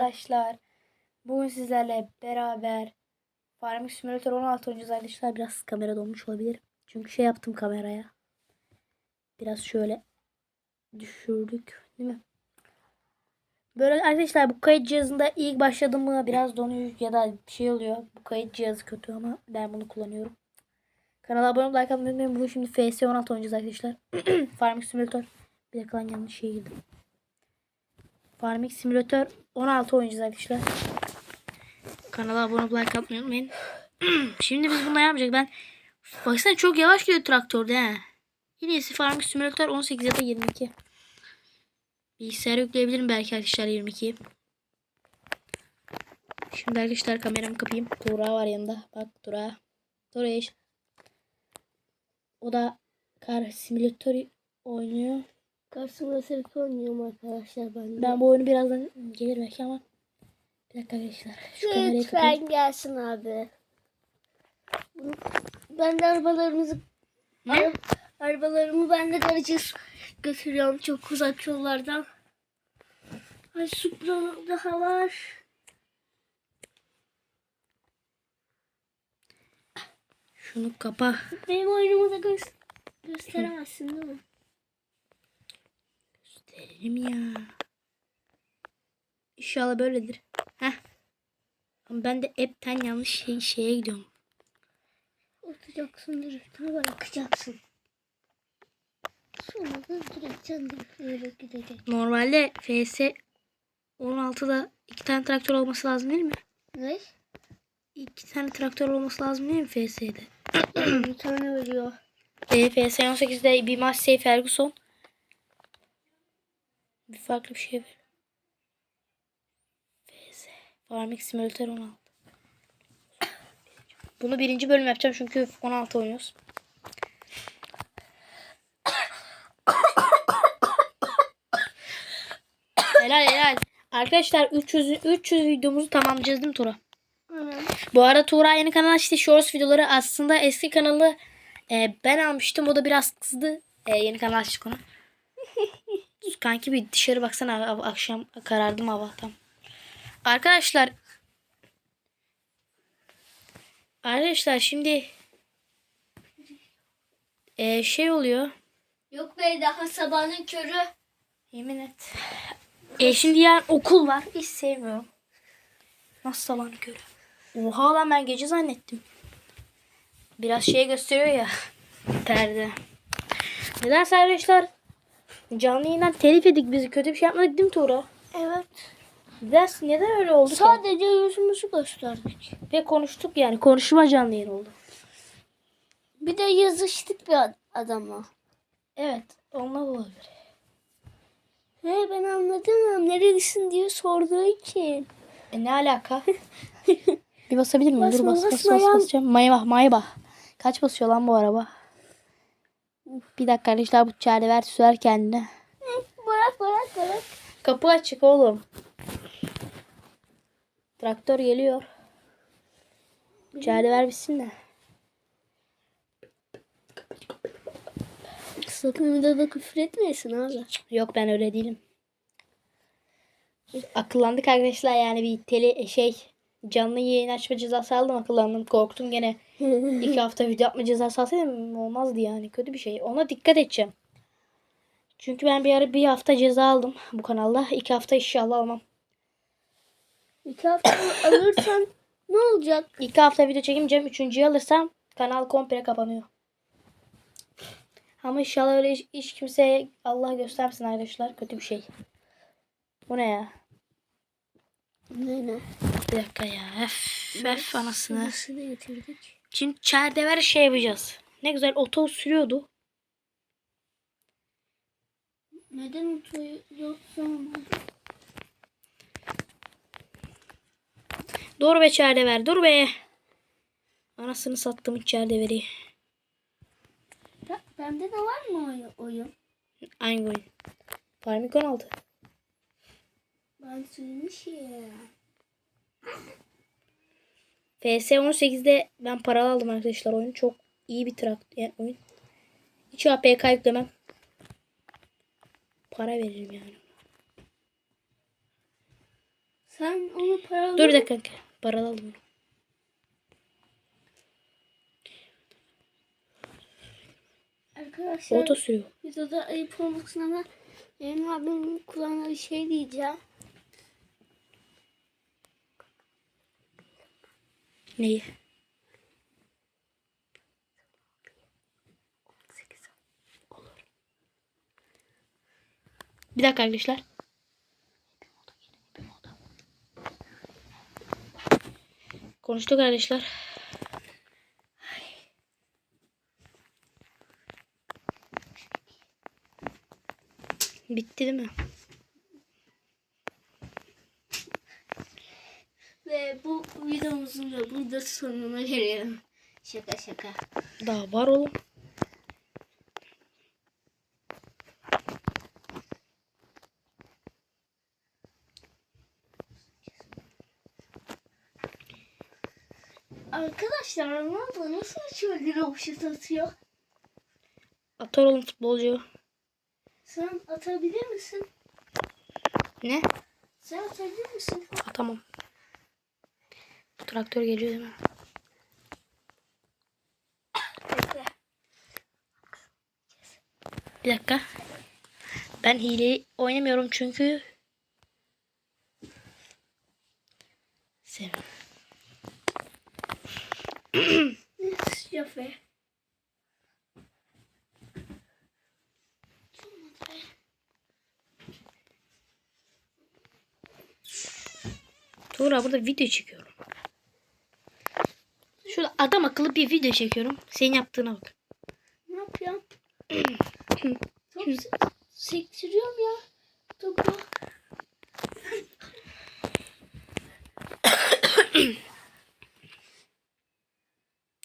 arkadaşlar. Bugün sizlerle beraber Farming Simulator 16 oynayacağız arkadaşlar. Biraz kamera donmuş olabilir. Çünkü şey yaptım kameraya. Biraz şöyle düşürdük. Değil mi? Böyle arkadaşlar bu kayıt cihazında ilk başladım mı biraz donuyor ya da bir şey oluyor. Bu kayıt cihazı kötü ama ben bunu kullanıyorum. Kanala abone olmayı like atmayı unutmayın. Bugün şimdi FS 16 oynayacağız arkadaşlar. Farming Simulator. Bir dakika lan yanlış şeye girdim. Farming Simulator 16 oynayacağız arkadaşlar. Kanala abone olup like atmayı unutmayın. Şimdi biz bunu yapmayacak. Ben baksana çok yavaş gidiyor traktörde he. En iyisi Farming Simulator 18 ya da 22. Bilgisayara yükleyebilirim belki arkadaşlar 22'yi. Şimdi arkadaşlar kameramı kapayım. Tuğra var yanında. Bak Tuğra. Tuğra yaş- O da Kar Simulator oynuyor. Karşımda sırık oynuyorum arkadaşlar ben. Ben bu oyunu birazdan gelir belki ama bir dakika arkadaşlar. Şu kamerayı kapayım. Lütfen gelsin abi. Bunu- Ben de arabalarımızı Ne? Ara- arabalarımı ben de garaja götürüyorum çok uzak yollardan. Ay Supra daha var. Şunu kapa. Benim oyunumu da gö- gösteremezsin değil mi? Gösterelim ya. İnşallah böyledir. Heh. Ama ben de hepten yanlış şey, şeye gidiyorum. Oturacaksın direktörü bırakacaksın. Sonra da direktörü gidecek. Normalde FS 16'da iki tane traktör olması lazım değil mi? Ne? İki tane traktör olması lazım değil mi FS'de? bir tane veriyor. E, FS 18'de bir Massey Ferguson. Bir farklı bir şey ver. FS Farming Simulator 16. Bunu birinci bölüm yapacağım çünkü 16 oynuyoruz. helal helal. Arkadaşlar 300 300 videomuzu tamamlayacağız değil mi Tura? Evet. Bu arada Tuğra yeni kanal açtı. Shorts videoları aslında eski kanalı e, ben almıştım. O da biraz kızdı. E, yeni kanal açtık ona. Kanki bir dışarı baksana. Akşam karardım hava tam. Arkadaşlar Arkadaşlar şimdi e, şey oluyor. Yok be daha sabahın körü. Yemin et. E, şimdi yarın okul var. Hiç sevmiyorum. Nasıl sabahını körü? Oha lan ben gece zannettim. Biraz şey gösteriyor ya. Perde. Nedense arkadaşlar canlı yayından telif edik bizi. Kötü bir şey yapmadık değil mi Tuğra? Evet. Neden, neden öyle oldu ki? Sadece yüzümüzü gösterdik. Ve konuştuk yani. Konuşma canlı yayın oldu. Bir de yazıştık bir ad- adama. Evet. Onunla olabilir. He ben anladım. Nerelisin diye sorduğu için. E ne alaka? bir basabilir miyim? Dur Basma, bas bas basma bas ya. basacağım. Kaç basıyor lan bu araba? Bir dakika arkadaşlar bu çare ver sürer kendine. Bırak bırak bırak. Kapı açık oğlum. Traktör geliyor. Çare ver bitsin de. Sakın de küfür etmeyesin abi. Yok ben öyle değilim. Akıllandık arkadaşlar yani bir tele şey canlı yayın açma cezası aldım akıllandım korktum gene. İki hafta video yapma cezası alsaydım olmazdı yani kötü bir şey. Ona dikkat edeceğim. Çünkü ben bir ara bir hafta ceza aldım bu kanalda. İki hafta inşallah almam. İki hafta alırsan ne olacak? İki hafta video çekemeyeceğim. Üçüncüyü alırsam kanal komple kapanıyor. Ama inşallah öyle hiç, hiç kimseye Allah göstermesin arkadaşlar. Kötü bir şey. Bu ne ya? Ne ne? Bir dakika ya. Öf, anasını. Nasıl getirdik? Şimdi çerdever şey yapacağız. Ne güzel oto sürüyordu. Neden otoyu yoksa Dur be çerdever dur be. Anasını sattım çerdeveri. Bende de var mı oyun? Aynı oyun. Farmikon aldı. Ben suyunu şey. FS18'de ben para aldım arkadaşlar oyun. Çok iyi bir traktör yani oyun. Hiç APK yüklemem. Para veririm yani. Sen onu paralı... Dur bir dakika kanka. Paralı aldım onu. Arkadaşlar Oto sürüyor. videoda ayıp olmasına da benim abimin kullandığı şey diyeceğim. Neyi? Olur. Bir dakika arkadaşlar. Konuştuk arkadaşlar. Bitti değil mi? Ve bu videomuzun da burada sonuna gelelim. Şaka şaka. Daha var oğlum. Arkadaşlar Ronaldo nasıl şöyle roşet atıyor? Atar oğlum futbolcu. Sen atabilir misin? Ne? Sen atabilir misin? Atamam. Traktör geliyor değil mi? Bir dakika. Ben hileyi oynamıyorum çünkü Sev. Şafe. Tuğra burada video çekiyorum. Adam akıllı bir video çekiyorum. Senin yaptığına bak. Ne yapıyorsun? Top se- sektiriyorum ya. Topu.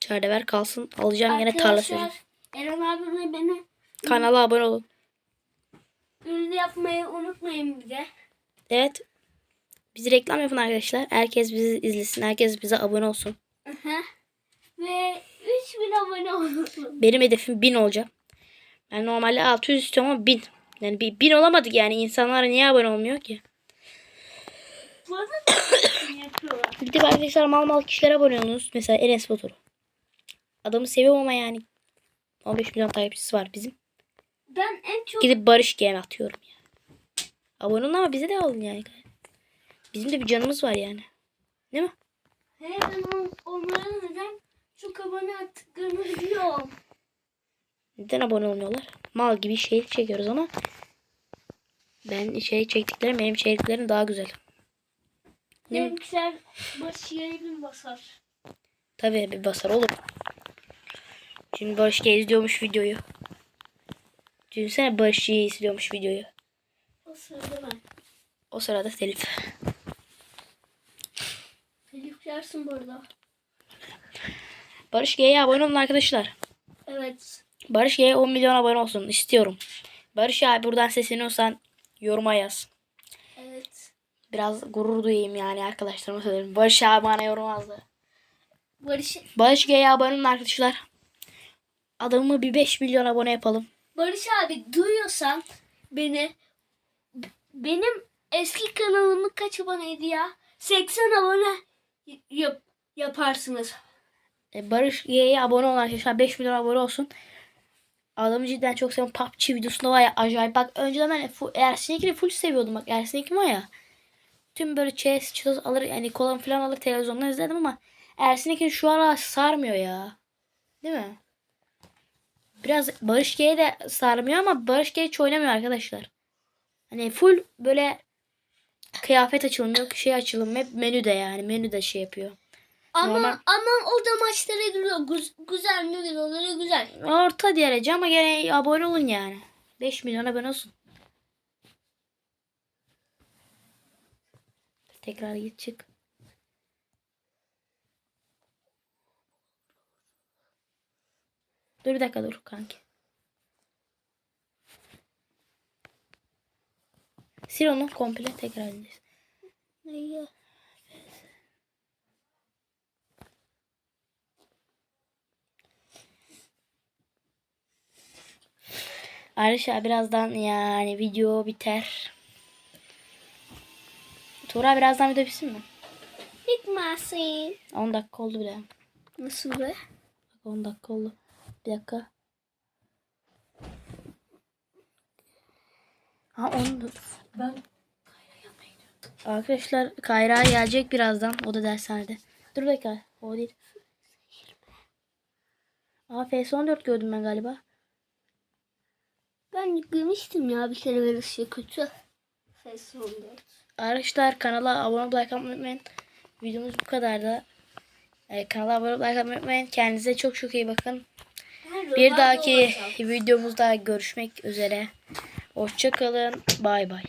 Çare ver kalsın. Alacağım yine tarla sürüyorum. Eren abimle beni Kanala abone olun. ünlü yapmayı unutmayın bir de. Evet. Biz reklam yapın arkadaşlar. Herkes bizi izlesin. Herkes bize abone olsun. Aha. Ve 3000 abone olun. Benim hedefim 1000 olacak. Ben normalde 600 istiyorum ama 1000. Yani bir 1000 olamadık yani. İnsanlar niye abone olmuyor ki? Bana da yapıyorlar. Bir de arkadaşlar mal mal kişilere abone olunuz. Mesela Enes Batur. Adamı seviyorum ama yani 15 milyon takipçisi var bizim. Ben en çok Gidip Barış Game atıyorum yani. Abone olun ama bize de olun yani. Bizim de bir canımız var yani. Değil mi? He ben on, onların neden çok abone attıklarını biliyorum. Neden abone olmuyorlar? Mal gibi şey çekiyoruz ama ben şey çektiklerim benim çektiklerim daha güzel. Benimkiler başı yayın basar. Tabii bir basar olur. Şimdi Barış G izliyormuş videoyu. Düşünsene Barış G izliyormuş videoyu. O sırada ben. O sırada telif. Telif yersin bu arada. Barış G'ye abone olun arkadaşlar. Evet. Barış G'ye 10 milyon abone olsun istiyorum. Barış abi buradan sesleniyorsan yoruma yaz. Evet. Biraz gurur duyayım yani arkadaşlarıma söylerim. Barış abi bana yorum yazdı. Barış, Barış G'ye abone olun arkadaşlar. Adamı bir 5 milyon abone yapalım. Barış abi duyuyorsan beni benim eski kanalımı kaç aboneydi ya? 80 abone yap, yaparsınız. E, Barış G'ye abone olun arkadaşlar. 5 milyon abone olsun. Adamı cidden çok seviyorum. PUBG videosunda var ya acayip. Bak önceden ben full, Ersin Yekin'i full seviyordum. Bak Ersin Yekin var ya. Tüm böyle chess, çitos alır yani kolam falan alır televizyondan izledim ama Ersin Yekin şu ara sarmıyor ya. Değil mi? Biraz Barış G'ye de sarmıyor ama Barış G hiç oynamıyor arkadaşlar. Hani full böyle kıyafet açılımı yok şey açılımı hep menüde yani menüde şey yapıyor. Ama Normal- ama o da maçlara giriyor. Güz, güzel mi videoları güzel. Orta derece ama gene abone olun yani. 5 milyon abone olsun. Tekrar git çık. Dur bir dakika dur kanki. Sil onu komple tekrar indir. Neyi? Arkadaşlar birazdan yani video biter. Tuğra birazdan video bitsin mi? Bitmesin. 10 dakika oldu bile. Nasıl be? Bak 10 dakika oldu. Bir dakika. Ha 10 Ben Arkadaşlar Kayra gelecek birazdan. O da dershanede. Dur dakika. O değil. Aa FS14 gördüm ben galiba. Ben yüklemiştim ya bir kere böyle şey kötü. Ses. Arkadaşlar kanala abone olup like atmayı unutmayın. Videomuz bu kadar da. Ee, kanala abone olup like atmayı unutmayın. Kendinize çok çok iyi bakın. Bir dahaki videomuzda görüşmek üzere. Hoşçakalın. Bay bay.